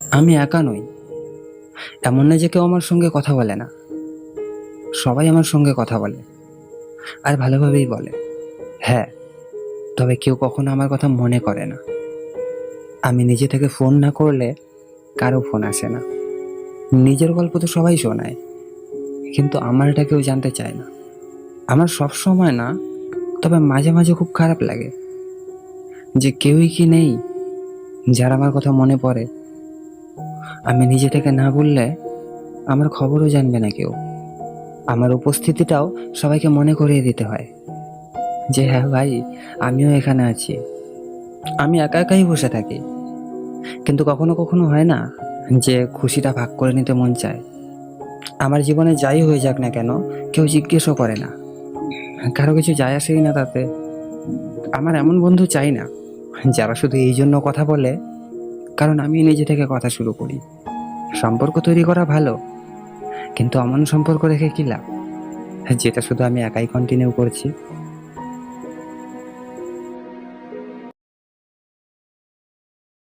আমি একা নই। এমন না যে কেউ আমার সঙ্গে কথা বলে না। সবাই আমার সঙ্গে কথা বলে। আর ভালোভাবেই বলে। হ্যাঁ তবে কেউ কখনো আমার কথা মনে করে না। আমি নিজে থেকে ফোন না করলে কারও ফোন আসে না। নিজের গল্প তো সবাই শোনায়, কিন্তু আমারটা কেউ জানতে চায় না। আমার সব সময় না, তবে মাঝে মাঝে খুব খারাপ লাগে। যে কেউই কি নেই, যার আমার কথা মনে পড়ে আমি নিজে থেকে না বললে আমার খবরও জানবে না কেউ। আমার উপস্থিতিটাও সবাইকে মনে করিয়ে দিতে হয়। যে হ্যাঁ ভাই, আমিও এখানে আছি। আমি একা একাই বসে থাকি। কিন্তু কখনো কখনো হয় না যে খুশিটা ভাগ করে নিতে মন চায়। আমার জীবনে যাই হয়ে যাক না কেন, কেউ জিজ্ঞেসও করে না। কারও কিছু যায় আসেই না তাতে। আমার এমন বন্ধু চাই না, যারা শুধু এই জন্য কথা বলে কারণ আমি নিজে থেকে কথা শুরু করি। সম্পর্ক তৈরি করা ভালো, কিন্তু অমন সম্পর্ক রেখে কি লাভ? যেটা শুধু আমি একাই কন্টিনিউ করছি।